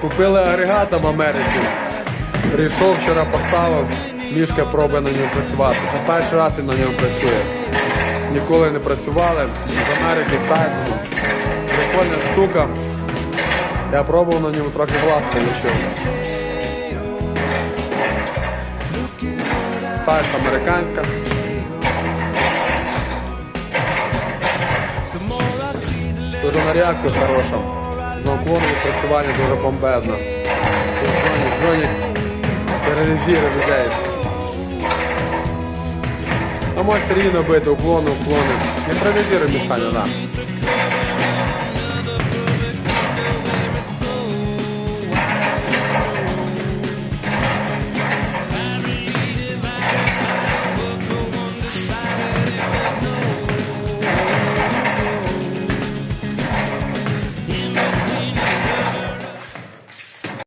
Купили агрегат в Америці. Прийшов вчора поставив, мішка пробує на ньому працювати. Це перший раз він на ньому працює. Ніколи не працювали. З Америки тайсно. Прикольна штука. Я пробував на ньому трохи глаз получив. Тайс американська. Дуже на реакцію хороша. На уклону відпрацювання дуже бомбезно. Джонік, Джонік тероризує людей. А може рівно бити, уклони, уклони. Не тероризує мішання, так.